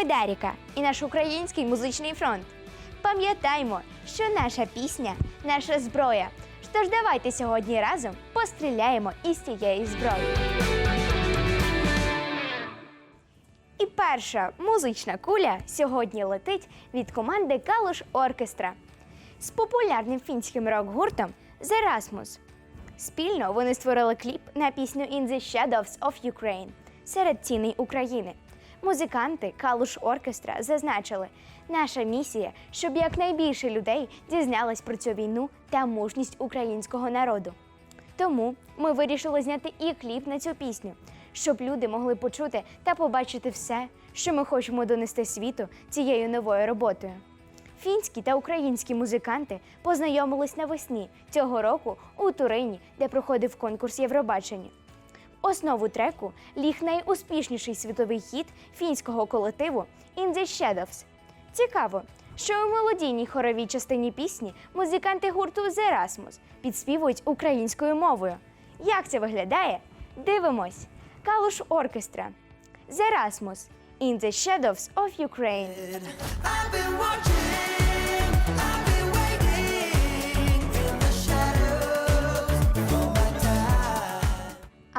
вами Даріка і наш український музичний фронт. Пам'ятаймо, що наша пісня наша зброя. Тож давайте сьогодні разом постріляємо із цієї зброї. І перша музична куля сьогодні летить від команди Калуш Оркестра з популярним фінським рок-гуртом The Rasmus. Спільно вони створили кліп на пісню In the Shadows of Ukraine серед ціней України. Музиканти Калуш Оркестра зазначили, наша місія, щоб якнайбільше людей дізнались про цю війну та мужність українського народу. Тому ми вирішили зняти і кліп на цю пісню, щоб люди могли почути та побачити все, що ми хочемо донести світу цією новою роботою. Фінські та українські музиканти познайомились навесні цього року у Турині, де проходив конкурс Євробачення. Основу треку ліг найуспішніший світовий хіт фінського колективу «In the Shadows». Цікаво, що у мелодійній хоровій частині пісні музиканти гурту «The Rasmus» підспівують українською мовою. Як це виглядає? Дивимось! Калуш оркестра «The Rasmus» «In the Shadows of Ukraine».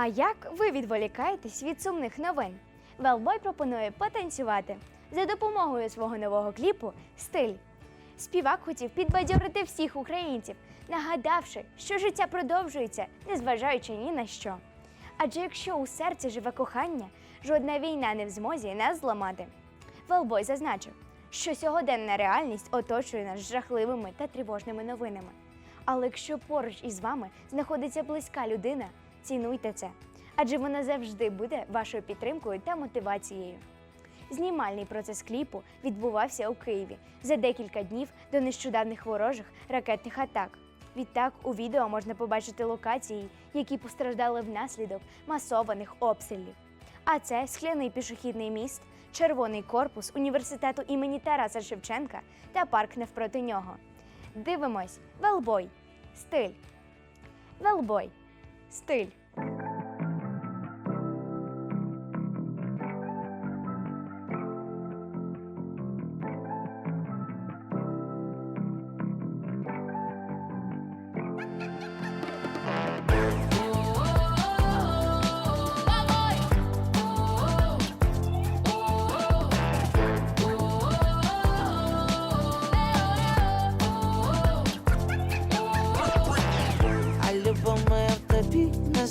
А як ви відволікаєтесь від сумних новин? Велбой пропонує потанцювати за допомогою свого нового кліпу Стиль. Співак хотів підбадьорити всіх українців, нагадавши, що життя продовжується, незважаючи ні на що. Адже якщо у серці живе кохання, жодна війна не в змозі нас зламати. Велбой зазначив, що сьогоденна реальність оточує нас жахливими та тривожними новинами. Але якщо поруч із вами знаходиться близька людина, цінуйте це, адже вона завжди буде вашою підтримкою та мотивацією. Знімальний процес кліпу відбувався у Києві за декілька днів до нещодавних ворожих ракетних атак. Відтак у відео можна побачити локації, які постраждали внаслідок масованих обстрілів. А це скляний пішохідний міст, червоний корпус університету імені Тараса Шевченка та парк навпроти нього. Дивимось, велбой, стиль. Велбой, стиль.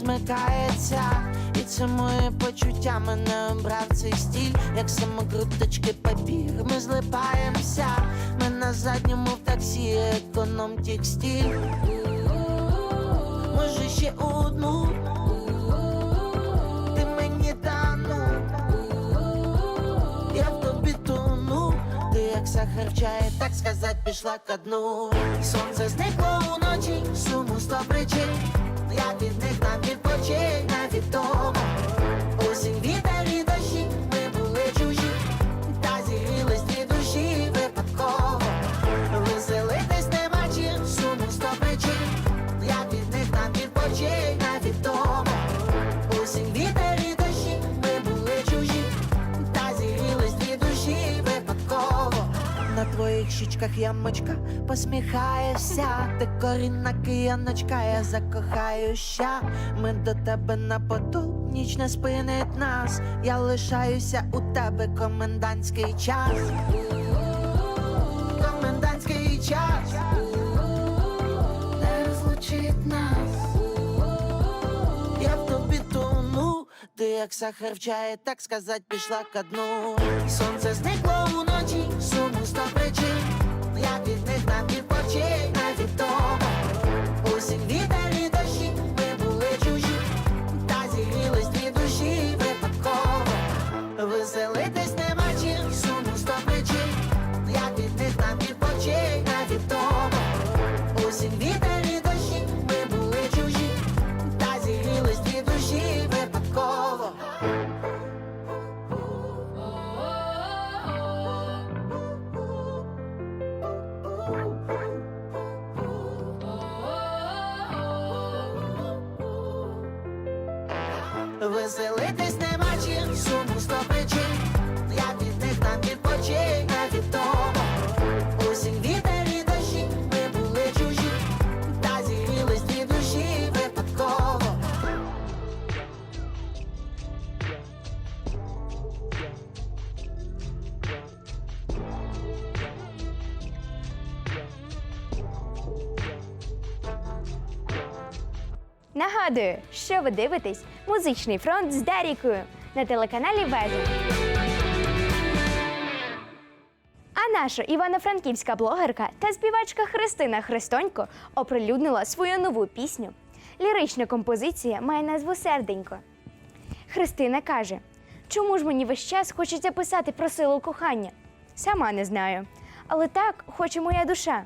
Тобі змикається. І це моє почуття мене обрав цей стіль, як самокруточки папір, ми злипаємося. Ми на задньому в таксі, економ текстиль. Може ще одну. Ти мені тану. Я в тобі тону. Ти як сахар так сказать, пішла ко дну. Сонце зникло уночі, суму сто причин. Я від них там відпочинь невідомо. Осінь, вітер і щічках ямочка посміхаєшся, ти корінна кияночка, я закохаюся. Ми до тебе на поту, ніч не спинить нас. Я лишаюся у тебе комендантський час. Комендантський час не розлучить нас. Я в тобі тону, ти як сахар в так сказать, пішла ко дну. Сонце зникло уночі, суму. Я від них нам. Веселитись нема чим, суму сто причин. Я від них нам відпочинь того. Осінь, вітер Нагадую, що ви дивитесь музичний фронт з Дарікою на телеканалі Вежа. А наша івано-франківська блогерка та співачка Христина Христонько оприлюднила свою нову пісню. Лірична композиція має назву Серденько. Христина каже: чому ж мені весь час хочеться писати про силу кохання? Сама не знаю. Але так хоче моя душа.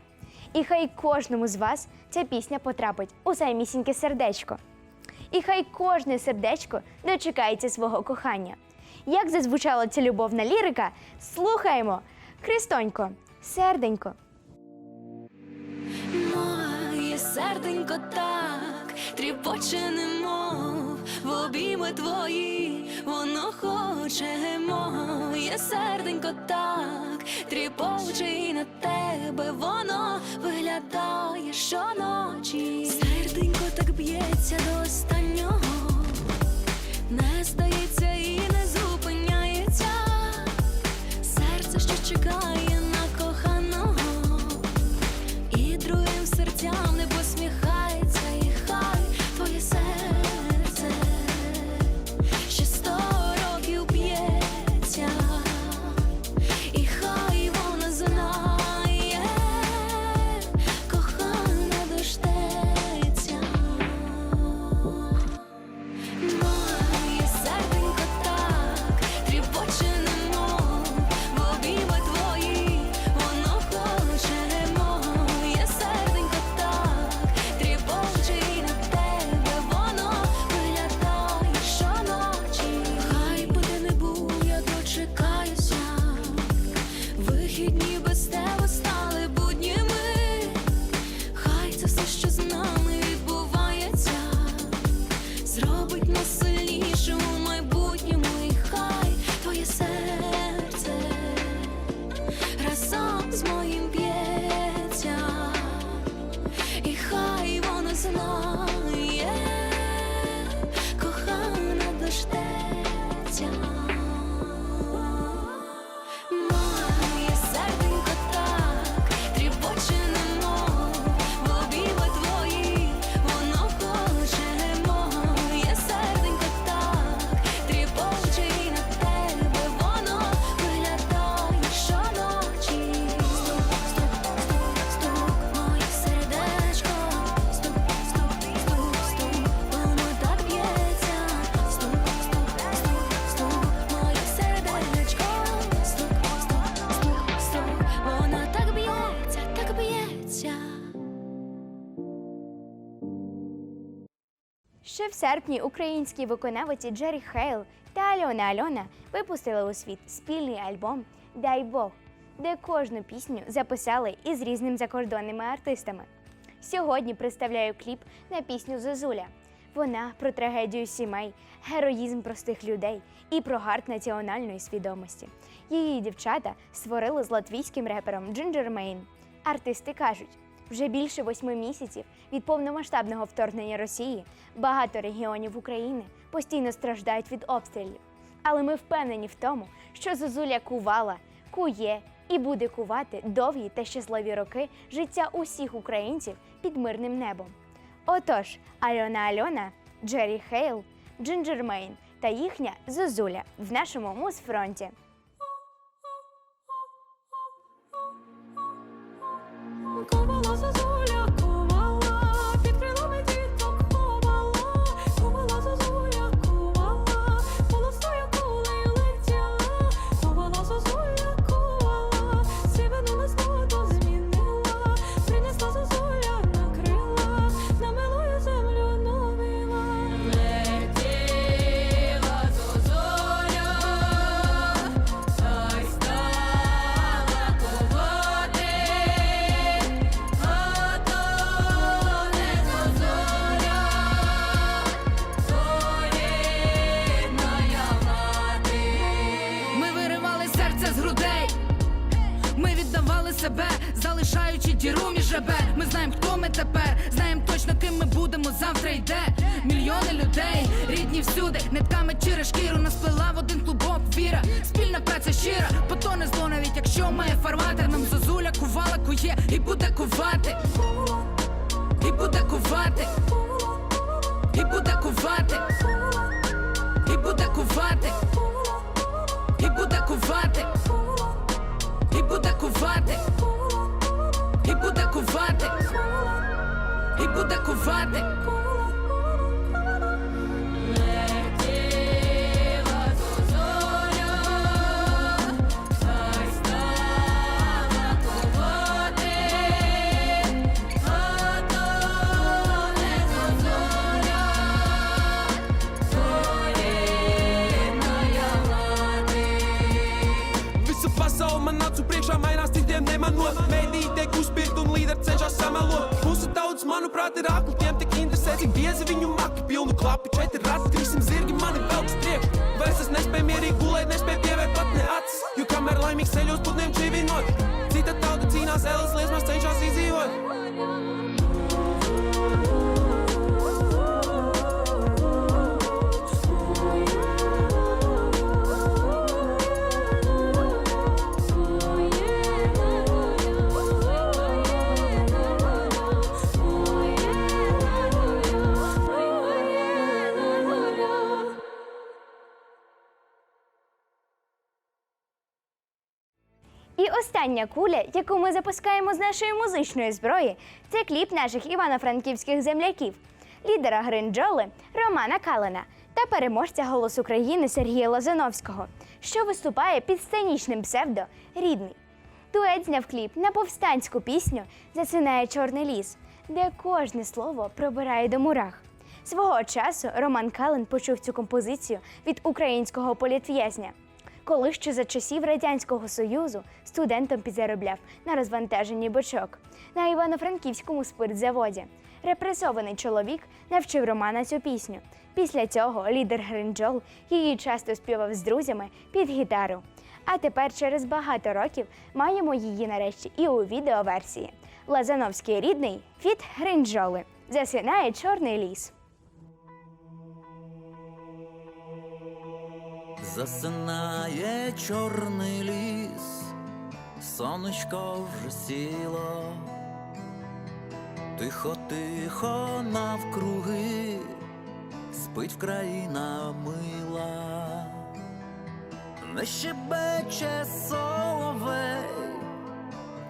І хай кожному з вас ця пісня потрапить у самісіньке сердечко. І хай кожне сердечко дочекається свого кохання. Як зазвучала ця любовна лірика, слухаємо. Христонько, серденько. Моє серденько так тріпоче, немов в обійми твої, воно хоче, моє серденько так тріпоче і на тебе воно виглядає щоночі. Серденько так б'ється до останнього, не здається і не зупиняється. Серце, що чекає Ще в серпні українські виконавиці Джері Хейл та Альона Альона випустили у світ спільний альбом Дай Бог, де кожну пісню записали із різними закордонними артистами. Сьогодні представляю кліп на пісню Зозуля. Вона про трагедію сімей, героїзм простих людей і про гарт національної свідомості. Її дівчата створили з латвійським репером Джинджер Мейн. Артисти кажуть, вже більше восьми місяців від повномасштабного вторгнення Росії багато регіонів України постійно страждають від обстрілів. Але ми впевнені в тому, що Зозуля кувала, кує і буде кувати довгі та щасливі роки життя усіх українців під мирним небом. Отож, Альона Альона, Джері Хейл, Джинджер Мейн та їхня Зозуля в нашому музфронті. Всюди, нитками через шкіру нас плела в один клубок віра. Спільна праця щира, потоне зло, навіть якщо має фарватер. Нам зозуля кувала, кує і буде кувати, і буде кувати. і буде кувати, і буде кувати, і буде кувати, і буде кувати, і буде кувати, і буде кувати. slams, my stage, I see І остання куля, яку ми запускаємо з нашої музичної зброї, це кліп наших івано-франківських земляків, лідера Гринджоли Романа Калина та переможця «Голос України Сергія Лозановського, що виступає під сценічним псевдо Рідний. Дует зняв кліп на повстанську пісню Засинає чорний ліс, де кожне слово пробирає до мурах. Свого часу Роман Калин почув цю композицію від українського політв'язня, коли ще за часів Радянського Союзу студентом підзаробляв на розвантаженні бочок на Івано-Франківському спиртзаводі. Репресований чоловік навчив Романа цю пісню. Після цього лідер Гринджол її часто співав з друзями під гітару. А тепер через багато років маємо її нарешті і у відеоверсії. Лазановський рідний від Гринджоли. Засинає чорний ліс. Засинає чорний ліс, сонечко вже сіло, тихо, тихо навкруги, спить країна мила, не щебече соловей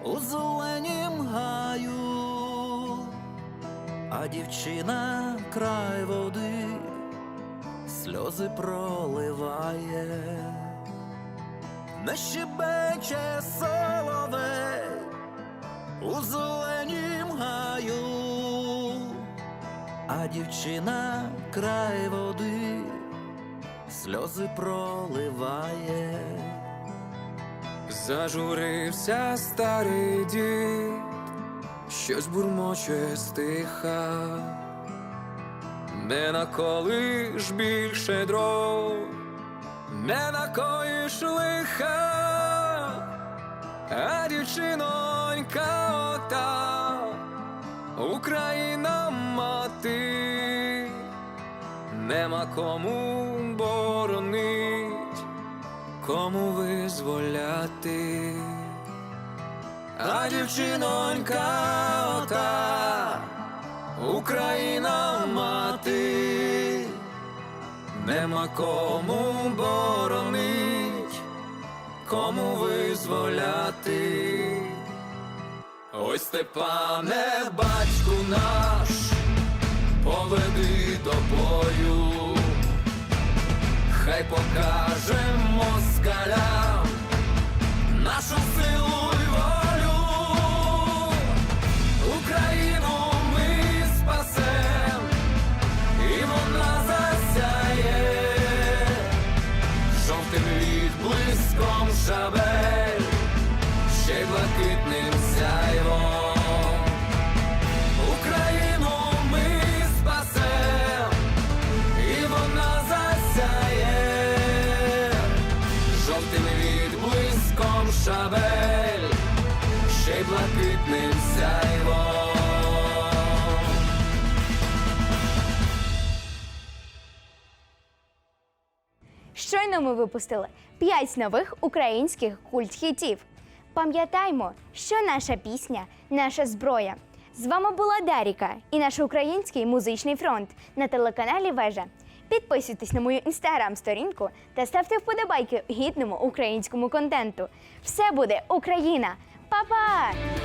у зеленім гаю, а дівчина край води сльози проливає, не щебече соловей у зеленім гаю, а дівчина край води сльози проливає. Зажурився старий дід, щось бурмоче стиха. Не наколиш більше дров, не накоїш лиха, а дівчинонька ота, Україна мати, нема кому боронить, кому визволяти, а дівчинонька ота. Україна мати, нема кому боронить, кому визволяти. Ой, Степане, батьку наш, поведи до бою, хай покаже москалям нашу силу відблиском шабель, ще й блакитним сяйвом. Україну ми спасем, і вона засяє жовтим відблиском шабель, ще й блакитним сяйвом. Щойно ми випустили 5 нових українських культ-хітів. Пам'ятаймо, що наша пісня наша зброя. З вами була Даріка і наш український музичний фронт на телеканалі Вежа. Підписуйтесь на мою інстаграм-сторінку та ставте вподобайки гідному українському контенту. Все буде Україна! Па-па!